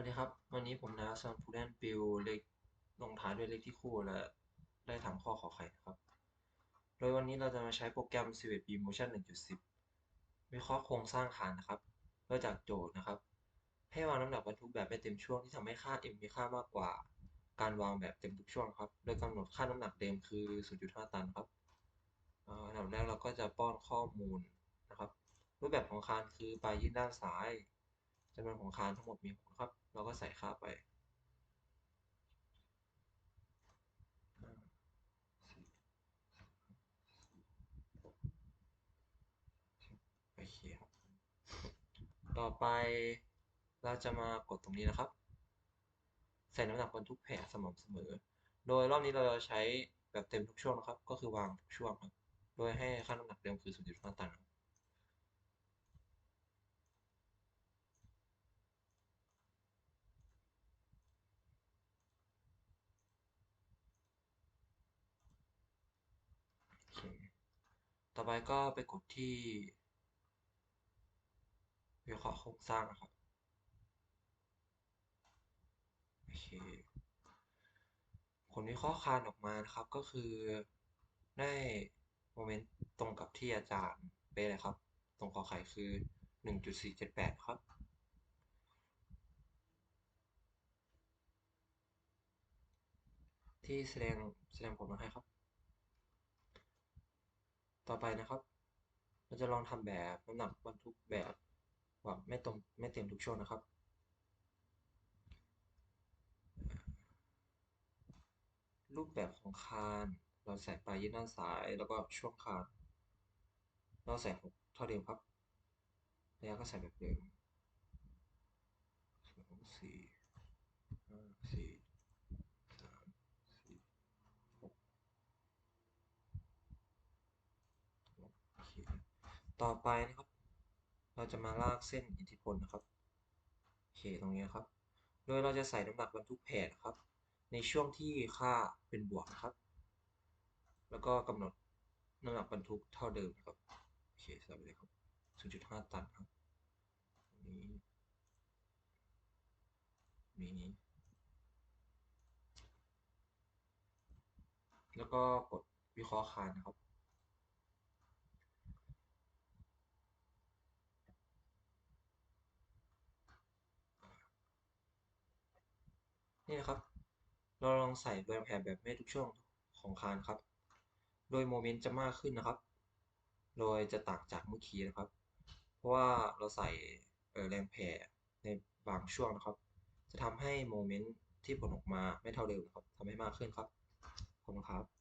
วัสดีครับ วันนี้ผมนะซอนพูแดนปิวเลขลงท้ายด้วยเลขที่คู่และได้ทำข้อขอไข่นะครับ โดยวันนี้เราจะมาใช้โปรแกรม Civet B Motion 1.10 วิเคราะห์โครงสร้างฐานนะครับเริ่มจากโจทย์นะครับ ให้วางน้ำหนักบรรทุกแบบไม่เต็มช่วงที่ทำให้ค่า m มีค่ามากกว่า การวางแบบเต็มทุกช่วงครับ โดยกำหนดค่าน้ำหนักเดิมคือ 0.5 ตันครับอันดับแรกเราก็จะป้อนข้อมูลนะครับ รูปแบบของคานคือปลายยื่นด้านซ้าย จำนวนของคานทั้งหมดมีหกครับ เราก็ใส่ค่าไปโอเคครับ ต่อไปเราจะมากดตรงนี้นะครับ ใส่น้ำหนักบนทุกแผงสม่ำเสมอ โดยรอบนี้เราจะใช้แบบเต็มทุกช่วงนะครับ ก็คือวางทุกช่วงครับ โดยให้ค่าน้ำหนักเดิมคือ0.5ตันครับ ต่อไปก็ไปกดที่วิเคราะห์โครงสร้างนะครับ โอเค ผลวิเคราะห์คานออกมานะครับก็คือได้โมเมนต์ตรงกับที่อาจารย์เป๊ะเลยครับ ตรงขอไข่คือ 1.478 ครับที่แสดงแสดงผลมาให้ครับ ต่อไปนะครับ เราจะลองทำแบบน้ำหนักบรรทุกแบบว่าไม่ตรงไม่เต็มทุกช่วงนะครับรูปแบบของคานเราใส่ปลายยื่นด้านซ้ายแล้วก็ช่วงคานเราใส่หกเท่าเดิมครับระยะก็ใส่แบบเดิมสองสี่ห้าสี่สามสี่หกโอเค ต่อไปนะครับ เราจะมาลากเส้นอิทธิพลนะครับโอเคตรงนี้ครับ โดยเราจะใส่น้ำหนักบรรทุกแผ่นครับ ในช่วงที่ค่าเป็นบวกนะครับ แล้วก็กำหนดน้ำหนักบรรทุกเท่าเดิมนะครับโอเคใส่ไปเลยครับ 0.5 ตันครับนี้นี้ แล้วก็กดวิเคราะห์คานนะครับ นี่นะครับ เราลองใส่แรมแผ่แบบไม่ทุกช่วงของคานครับ โดยโมเมนต์จะมากขึ้นนะครับ โดยจะต่างจากเมื่อกี้นะครับ เพราะว่าเราใส่แรงแผ่ในบางช่วงนะครับ จะทำให้โมเมนต์ที่ผลออกมาไม่เท่าเดิมครับทำให้มากขึ้นครับ ขอบคุณครับ